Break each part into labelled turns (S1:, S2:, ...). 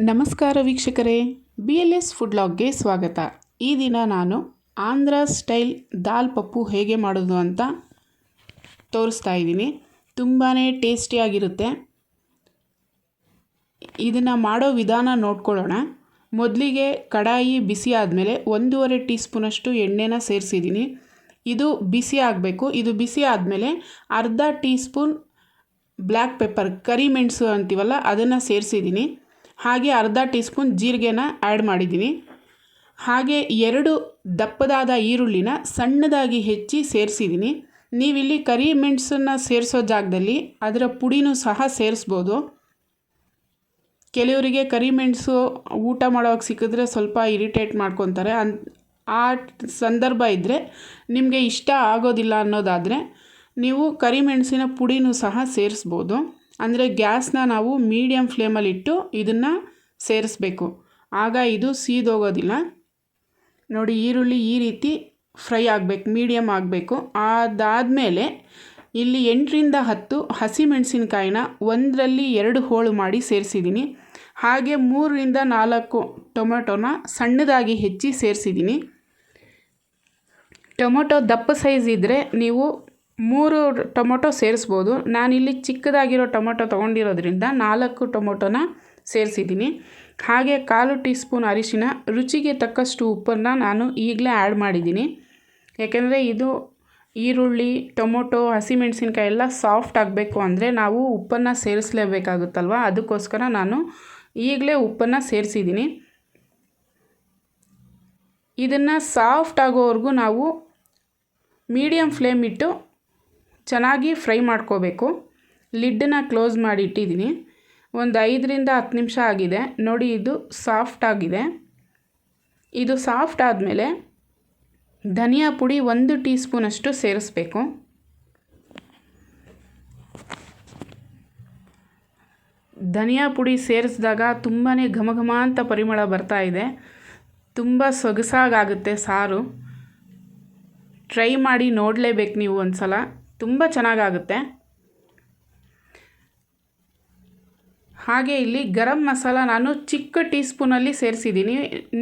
S1: ನಮಸ್ಕಾರ ವೀಕ್ಷಕರೇ B L S food ಲಾಗ್ಗೆ ಸ್ವಾಗತ. ಈ ದಿನ ನಾನು ಆಂಧ್ರ ಸ್ಟೈಲ್ ದಾಲ್ ಪಪ್ಪು ಹೇಗೆ ಮಾಡೋದು ಅಂತ ತೋರಿಸ್ತಾ ಇದ್ದೀನಿ. ತುಂಬಾ ಟೇಸ್ಟಿಯಾಗಿರುತ್ತೆ ಇದನ್ನು ಮಾಡೋ ವಿಧಾನ ನೋಡ್ಕೊಳ್ಳೋಣ. ಮೊದಲಿಗೆ ಕಡಾಯಿ ಬಿಸಿ ಆದಮೇಲೆ ಒಂದೂವರೆ ಟೀ ಸ್ಪೂನಷ್ಟು ಎಣ್ಣೆನ ಸೇರಿಸಿದ್ದೀನಿ. ಇದು ಬಿಸಿ ಆಗಬೇಕು. ಇದು ಬಿಸಿ ಆದಮೇಲೆ ಅರ್ಧ ಟೀ ಸ್ಪೂನ್ ಬ್ಲ್ಯಾಕ್ ಪೆಪ್ಪರ್ ಕರಿಮೆಣಸು ಅಂತೀವಲ್ಲ, ಅದನ್ನು ಸೇರಿಸಿದ್ದೀನಿ. ಹಾಗೆ ಅರ್ಧ ಟೀ ಸ್ಪೂನ್ ಜೀರಿಗೆನ ಆ್ಯಡ್ ಮಾಡಿದ್ದೀನಿ. ಹಾಗೆ ಎರಡು ದಪ್ಪದಾದ ಈರುಳ್ಳಿನ ಸಣ್ಣದಾಗಿ ಹೆಚ್ಚಿ ಸೇರಿಸಿದ್ದೀನಿ. ನೀವಿಲ್ಲಿ ಕರಿಮೆಣಸನ್ನು ಸೇರಿಸೋ ಜಾಗದಲ್ಲಿ ಅದರ ಪುಡಿನೂ ಸಹ ಸೇರಿಸ್ಬೋದು. ಕೆಲವರಿಗೆ ಕರಿಮೆಣಸು ಊಟ ಮಾಡೋವಾಗ ಸಿಕ್ಕಿದ್ರೆ ಸ್ವಲ್ಪ ಇರಿಟೇಟ್ ಮಾಡ್ಕೊತಾರೆ. ಅನ್, ಆ ಸಂದರ್ಭ ಇದ್ದರೆ ನಿಮಗೆ ಇಷ್ಟ ಆಗೋದಿಲ್ಲ ಅನ್ನೋದಾದರೆ ನೀವು ಕರಿಮೆಣಸಿನ ಪುಡಿನೂ ಸಹ ಸೇರಿಸ್ಬೋದು. ಅಂದರೆ ಗ್ಯಾಸ್ನ ನಾವು ಮೀಡಿಯಮ್ ಫ್ಲೇಮಲ್ಲಿಟ್ಟು ಇದನ್ನು ಸೇರಿಸ್ಬೇಕು. ಆಗ ಇದು ಸೀದೋಗೋದಿಲ್ಲ. ನೋಡಿ ಈರುಳ್ಳಿ ಈ ರೀತಿ ಫ್ರೈ ಆಗಬೇಕು ಮೀಡಿಯಮ್ ಆಗಬೇಕು. ಅದಾದಮೇಲೆ ಇಲ್ಲಿ ಎಂಟರಿಂದ ಹತ್ತು ಹಸಿಮೆಣಸಿನ್ಕಾಯಿನ ಒಂದರಲ್ಲಿ ಎರಡು ಹೋಳು ಮಾಡಿ ಸೇರಿಸಿದ್ದೀನಿ. ಹಾಗೆ ಮೂರರಿಂದ ನಾಲ್ಕು ಟೊಮೆಟೊನ ಸಣ್ಣದಾಗಿ ಹೆಚ್ಚಿ ಸೇರಿಸಿದ್ದೀನಿ. ಟೊಮೊಟೊ ದಪ್ಪ ಸೈಜ್ ಇದ್ದರೆ ನೀವು ಮೂರು ಟೊಮೊಟೊ ಸೇರಿಸ್ಬೋದು. ನಾನಿಲ್ಲಿ ಚಿಕ್ಕದಾಗಿರೋ ಟೊಮೊಟೊ ತೊಗೊಂಡಿರೋದ್ರಿಂದ ನಾಲ್ಕು ಟೊಮೊಟೊನ ಸೇರಿಸಿದ್ದೀನಿ. ಹಾಗೆ ಕಾಲು ಟೀ ಸ್ಪೂನ್ ಅರಿಶಿನ, ರುಚಿಗೆ ತಕ್ಕಷ್ಟು ಉಪ್ಪನ್ನು ನಾನು ಈಗಲೇ ಆ್ಯಡ್ ಮಾಡಿದ್ದೀನಿ. ಯಾಕೆಂದರೆ ಇದು ಈರುಳ್ಳಿ, ಟೊಮೊಟೊ, ಹಸಿಮೆಣಸಿನ್ಕಾಯಿ ಎಲ್ಲ ಸಾಫ್ಟ್ ಆಗಬೇಕು ಅಂದರೆ ನಾವು ಉಪ್ಪನ್ನು ಸೇರಿಸಲೇಬೇಕಾಗುತ್ತಲ್ವ? ಅದಕ್ಕೋಸ್ಕರ ನಾನು ಈಗಲೇ ಉಪ್ಪನ್ನು ಸೇರಿಸಿದ್ದೀನಿ. ಇದನ್ನು ಸಾಫ್ಟ್ ಆಗೋವರೆಗೂ ನಾವು ಮೀಡಿಯಮ್ ಫ್ಲೇಮ್ ಇಟ್ಟು ಚೆನ್ನಾಗಿ ಫ್ರೈ ಮಾಡ್ಕೋಬೇಕು. ಲಿಡ್ಡನ್ನ ಕ್ಲೋಸ್ ಮಾಡಿ ಇಟ್ಟಿದ್ದೀನಿ. ಒಂದು ಐದರಿಂದ ಹತ್ತು ನಿಮಿಷ ಆಗಿದೆ. ನೋಡಿ, ಇದು ಸಾಫ್ಟ್ ಆಗಿದೆ. ಇದು ಸಾಫ್ಟ್ ಆದಮೇಲೆ ಧನಿಯಾ ಪುಡಿ ಒಂದು ಟೀ ಸ್ಪೂನಷ್ಟು ಸೇರಿಸ್ಬೇಕು. ಧನಿಯಾ ಪುಡಿ ಸೇರಿಸಿದಾಗ ತುಂಬಾ ಘಮ ಘಮ ಅಂತ ಪರಿಮಳ ಬರ್ತಾ ಇದೆ. ತುಂಬ ಸೊಗಸಾಗುತ್ತೆ ಸಾರು. ಟ್ರೈ ಮಾಡಿ ನೋಡಲೇಬೇಕು ನೀವು ಒಂದು ಸಲ ತುಂಬ ಚೆನ್ನಾಗಾಗುತ್ತೆ. ಹಾಗೆ ಇಲ್ಲಿ ಗರಂ ಮಸಾಲ ನಾನು ಚಿಕ್ಕ ಟೀ ಸ್ಪೂನಲ್ಲಿ ಸೇರಿಸಿದ್ದೀನಿ.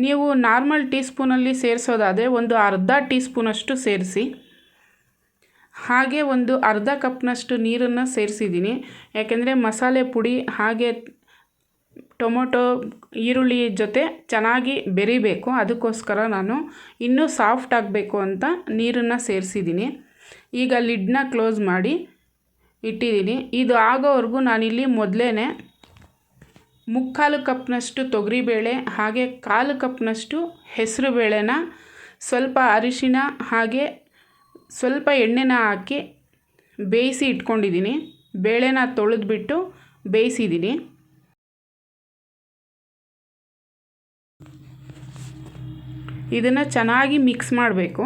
S1: ನೀವು ನಾರ್ಮಲ್ ಟೀ ಸ್ಪೂನಲ್ಲಿ ಸೇರಿಸೋದಾದರೆ ಒಂದು ಅರ್ಧ ಟೀ ಸ್ಪೂನಷ್ಟು ಸೇರಿಸಿ. ಹಾಗೆ ಒಂದು ಅರ್ಧ ಕಪ್ನಷ್ಟು ನೀರನ್ನು ಸೇರಿಸಿದ್ದೀನಿ. ಯಾಕೆಂದರೆ ಮಸಾಲೆ ಪುಡಿ ಹಾಗೆ ಟೊಮೊಟೊ, ಈರುಳ್ಳಿ ಜೊತೆ ಚೆನ್ನಾಗಿ ಬೆರಿಬೇಕು. ಅದಕ್ಕೋಸ್ಕರ ನಾನು ಇನ್ನೂ ಸಾಫ್ಟ್ ಆಗಬೇಕು ಅಂತ ನೀರನ್ನು ಸೇರಿಸಿದ್ದೀನಿ. ಈಗ ಲಿಡ್ನ ಕ್ಲೋಸ್ ಮಾಡಿ ಇಟ್ಟಿದ್ದೀನಿ. ಇದು ಆಗೋವರೆಗೂ ನಾನಿಲ್ಲಿ ಮೊದಲೇ ಮುಕ್ಕಾಲು ಕಪ್ನಷ್ಟು ತೊಗರಿಬೇಳೆ, ಹಾಗೆ ಕಾಲು ಕಪ್ನಷ್ಟು ಹೆಸರು ಬೇಳೆನ ಸ್ವಲ್ಪ ಅರಿಶಿನ ಹಾಗೆ ಸ್ವಲ್ಪ ಎಣ್ಣೆನ ಹಾಕಿ ಬೇಯಿಸಿ ಇಟ್ಕೊಂಡಿದ್ದೀನಿ. ಬೇಳೆನ ತೊಳೆದ್ಬಿಟ್ಟು ಬೇಯಿಸಿದ್ದೀನಿ. ಇದನ್ನು ಚೆನ್ನಾಗಿ ಮಿಕ್ಸ್ ಮಾಡಬೇಕು.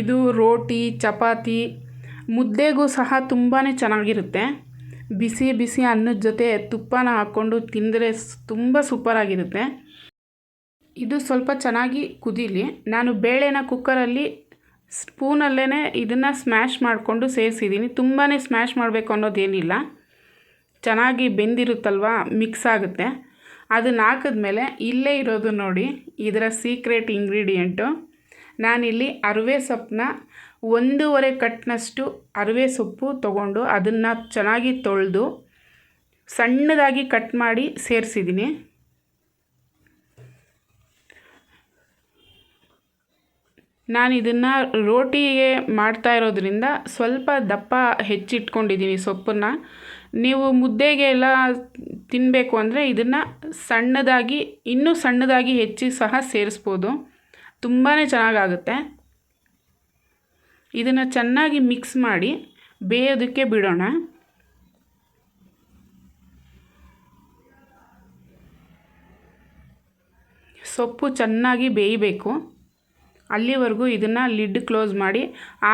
S1: ಇದು ರೋಟಿ, ಚಪಾತಿ, ಮುದ್ದೆಗೂ ಸಹ ತುಂಬಾ ಚೆನ್ನಾಗಿರುತ್ತೆ. ಬಿಸಿ ಬಿಸಿ ಅನ್ನದ ಜೊತೆ ತುಪ್ಪನ ಹಾಕ್ಕೊಂಡು ತಿಂದರೆ ತುಂಬ ಸೂಪರಾಗಿರುತ್ತೆ. ಇದು ಸ್ವಲ್ಪ ಚೆನ್ನಾಗಿ ಕುದೀಲಿ. ನಾನು ಬೇಳೆನ ಕುಕ್ಕರಲ್ಲಿ ಸ್ಪೂನಲ್ಲೇ ಇದನ್ನು ಸ್ಮ್ಯಾಶ್ ಮಾಡಿಕೊಂಡು ಸೇರಿಸಿದ್ದೀನಿ. ತುಂಬಾ ಸ್ಮ್ಯಾಶ್ ಮಾಡಬೇಕು ಅನ್ನೋದೇನಿಲ್ಲ. ಚೆನ್ನಾಗಿ ಬೆಂದಿರುತ್ತಲ್ವ, ಮಿಕ್ಸ್ ಆಗುತ್ತೆ. ಅದನ್ನ ಹಾಕಿದ್ಮೇಲೆ ಇಲ್ಲೇ ಇರೋದು ನೋಡಿ, ಇದರ ಸೀಕ್ರೆಟ್ ಇಂಗ್ರೀಡಿಯೆಂಟು. ನಾನಿಲ್ಲಿ ಅರಿವೆ ಸೊಪ್ಪನ್ನ ಒಂದೂವರೆ ಕಟ್ನಷ್ಟು ಅರಿವೆ ಸೊಪ್ಪು ತೊಗೊಂಡು ಅದನ್ನು ಚೆನ್ನಾಗಿ ತೊಳೆದು ಸಣ್ಣದಾಗಿ ಕಟ್ ಮಾಡಿ ಸೇರಿಸಿದ್ದೀನಿ. ನಾನು ಇದನ್ನು ರೋಟಿಗೆ ಮಾಡ್ತಾ ಇರೋದ್ರಿಂದ ಸ್ವಲ್ಪ ದಪ್ಪ ಹೆಚ್ಚಿಟ್ಕೊಂಡಿದ್ದೀನಿ ಸೊಪ್ಪನ್ನು. ನೀವು ಮುದ್ದೆಗೆ ಎಲ್ಲ ತಿನ್ನಬೇಕು ಅಂದರೆ ಇದನ್ನು ಸಣ್ಣದಾಗಿ, ಇನ್ನೂ ಸಣ್ಣದಾಗಿ ಹೆಚ್ಚಿ ಸಹ ಸೇರಿಸ್ಬೋದು. ತುಂಬಾ ಚೆನ್ನಾಗಾಗುತ್ತೆ. ಇದನ್ನು ಚೆನ್ನಾಗಿ ಮಿಕ್ಸ್ ಮಾಡಿ ಬೇಯೋದಕ್ಕೆ ಬಿಡೋಣ. ಸೊಪ್ಪು ಚೆನ್ನಾಗಿ ಬೇಯಬೇಕು. ಅಲ್ಲಿವರೆಗೂ ಇದನ್ನು ಲಿಡ್ ಕ್ಲೋಸ್ ಮಾಡಿ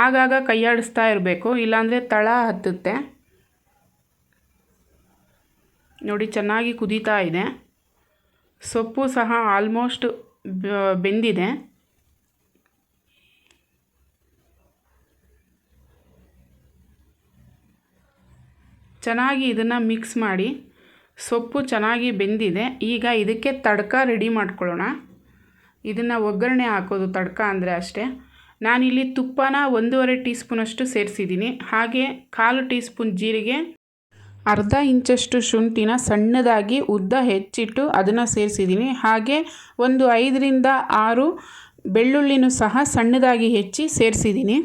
S1: ಆಗಾಗ ಕೈಯಾಡಿಸ್ತಾ ಇರಬೇಕು, ಇಲ್ಲಾಂದರೆ ತಳ ಹತ್ತುತ್ತೆ. ನೋಡಿ, ಚೆನ್ನಾಗಿ ಕುದೀತಾ ಇದೆ. ಸೊಪ್ಪು ಸಹ ಆಲ್ಮೋಸ್ಟ್ ಬೆಂದಿದೆ. ಚೆನ್ನಾಗಿ ಇದನ್ನು ಮಿಕ್ಸ್ ಮಾಡಿ, ಸೊಪ್ಪು ಚೆನ್ನಾಗಿ ಬೆಂದಿದೆ. ಈಗ ಇದಕ್ಕೆ ತಡ್ಕ ರೆಡಿ ಮಾಡ್ಕೊಳ್ಳೋಣ. ಇದನ್ನು ಒಗ್ಗರಣೆ ಹಾಕೋದು ತಡ್ಕ ಅಂದರೆ ಅಷ್ಟೇ. ನಾನಿಲ್ಲಿ ತುಪ್ಪನ ಒಂದೂವರೆ ಟೀ ಸ್ಪೂನಷ್ಟು ಸೇರಿಸಿದ್ದೀನಿ. ಹಾಗೆ ಕಾಲು ಟೀ ಸ್ಪೂನ್ ಜೀರಿಗೆ, ಅರ್ಧ ಇಂಚಷ್ಟು ಶುಂಠಿನ ಸಣ್ಣದಾಗಿ ಉದ್ದ ಹೆಚ್ಚಿಟ್ಟು ಅದನ್ನು ಸೇರಿಸಿದ್ದೀನಿ. ಹಾಗೆ ಒಂದು ಐದರಿಂದ ಆರು ಬೆಳ್ಳುಳ್ಳಿನೂ ಸಹ ಸಣ್ಣದಾಗಿ ಹೆಚ್ಚಿ ಸೇರಿಸಿದ್ದೀನಿ.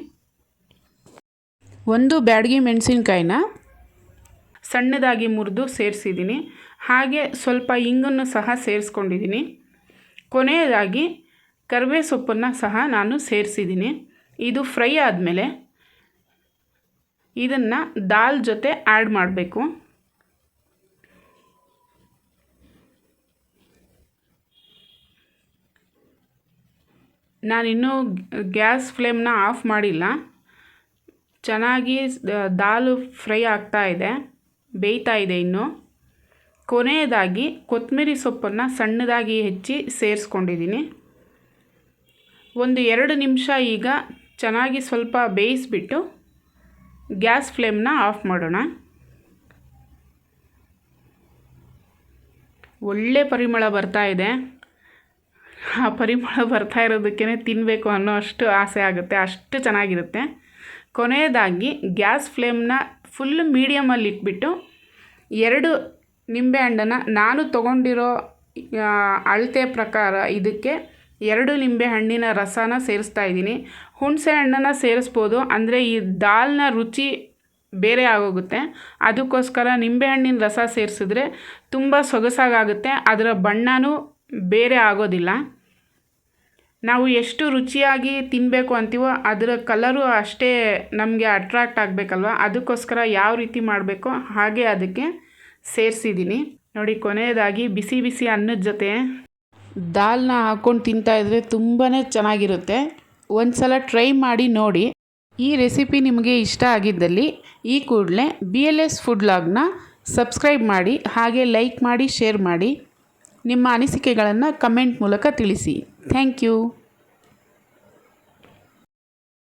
S1: ಒಂದು ಬ್ಯಾಡಗಿ ಮೆಣಸಿನ್ಕಾಯಿನ. ಸಣ್ಣದಾಗಿ ಮುರಿದು ಸೇರಿಸಿದ್ದೀನಿ. ಹಾಗೆ ಸ್ವಲ್ಪ ಇಂಗನ್ನು ಸಹ ಸೇರಿಸ್ಕೊಂಡಿದ್ದೀನಿ. ಕೊನೆಯದಾಗಿ ಕರಿಬೇ ಸೊಪ್ಪನ್ನು ಸಹ ನಾನು ಸೇರಿಸಿದ್ದೀನಿ. ಇದು ಫ್ರೈ ಆದಮೇಲೆ ಇದನ್ನು ದಾಲ್ ಜೊತೆ ಆ್ಯಡ್ ಮಾಡಬೇಕು. ನಾನಿನ್ನೂ ಗ್ಯಾಸ್ ಫ್ಲೇಮ್ನ ಆಫ್ ಮಾಡಿಲ್ಲ. ಚೆನ್ನಾಗಿ ದಾಲು ಫ್ರೈ ಆಗ್ತಾ ಇದೆ. ಬೇಯ್ತಾ ಇದೆ ಇನ್ನು. ಕೊನೆಯದಾಗಿ ಕೊತ್ತಂಬರಿ ಸೊಪ್ಪನ್ನು ಸಣ್ಣದಾಗಿ ಹೆಚ್ಚಿ ಸೇರಿಸ್ಕೊಂಡಿದ್ದೀನಿ. ಒಂದು ಎರಡು ನಿಮಿಷ ಈಗ ಚೆನ್ನಾಗಿ ಸ್ವಲ್ಪ ಬೇಯಿಸ್ಬಿಟ್ಟು ಗ್ಯಾಸ್ ಫ್ಲೇಮ್ನ ಆಫ್ ಮಾಡೋಣ. ಒಳ್ಳೆ ಪರಿಮಳ ಬರ್ತಾ ಇದೆ. ಆ ಪರಿಮಳ ಬರ್ತಾ ಇರೋದಕ್ಕೇ ತಿನ್ನಬೇಕು ಅನ್ನೋ ಅಷ್ಟು ಆಸೆ ಆಗುತ್ತೆ, ಅಷ್ಟು ಚೆನ್ನಾಗಿರುತ್ತೆ. ಕೊನೆಯದಾಗಿ ಗ್ಯಾಸ್ ಫ್ಲೇಮ್ನ ಫುಲ್ ಮೀಡಿಯಮಲ್ಲಿ ಇಟ್ಬಿಟ್ಟು ಎರಡು ನಿಂಬೆಹಣ್ಣನ್ನು ನಾನು ತೊಗೊಂಡಿರೋ ಅಳತೆ ಪ್ರಕಾರ ಇದಕ್ಕೆ ಎರಡು ನಿಂಬೆ ಹಣ್ಣಿನ ರಸನ ಸೇರಿಸ್ತಾ ಇದ್ದೀನಿ. ಹುಣಸೆ ಹಣ್ಣನ್ನು ಸೇರಿಸ್ಬೋದು. ಅಂದರೆ ಈ ದಾಲ್ನ ರುಚಿ ಬೇರೆ ಆಗೋಗುತ್ತೆ. ಅದಕ್ಕೋಸ್ಕರ ನಿಂಬೆಹಣ್ಣಿನ ರಸ ಸೇರಿಸಿದ್ರೆ ತುಂಬ ಸೊಗಸಾಗುತ್ತೆ ಅದರ ಬಣ್ಣವೂ ಬೇರೆ ಆಗೋದಿಲ್ಲ. ನಾವು ಎಷ್ಟು ರುಚಿಯಾಗಿ ತಿನ್ನಬೇಕು ಅಂತೀವೋ ಅದರ ಕಲರು ಅಷ್ಟೇ ನಮಗೆ ಅಟ್ರಾಕ್ಟ್ ಆಗಬೇಕಲ್ವ? ಅದಕ್ಕೋಸ್ಕರ ಯಾವ ರೀತಿ ಮಾಡಬೇಕೋ ಹಾಗೆ ಅದಕ್ಕೆ ಸೇರಿಸಿದ್ದೀನಿ. ನೋಡಿ, ಕೊನೆಯದಾಗಿ ಬಿಸಿ ಬಿಸಿ ಅನ್ನದ ಜೊತೆ ದಾಲ್ನ ಹಾಕ್ಕೊಂಡು ತಿಂತಾಯಿದ್ರೆ ತುಂಬಾ ಚೆನ್ನಾಗಿರುತ್ತೆ. ಒಂದು ಸಲ ಟ್ರೈ ಮಾಡಿ ನೋಡಿ. ಈ ರೆಸಿಪಿ ನಿಮಗೆ ಇಷ್ಟ ಆಗಿದ್ದಲ್ಲಿ ಈ ಕೂಡಲೇ ಬಿ ಎಲ್ ಎಸ್ ಫುಡ್ ಲಾಗ್ನ ಸಬ್ಸ್ಕ್ರೈಬ್ ಮಾಡಿ, ಹಾಗೆ ಲೈಕ್ ಮಾಡಿ ಶೇರ್ ಮಾಡಿ. ನಿಮ್ಮ ಅನಿಸಿಕೆಗಳನ್ನು ಕಮೆಂಟ್ ಮೂಲಕ ತಿಳಿಸಿ. Thank you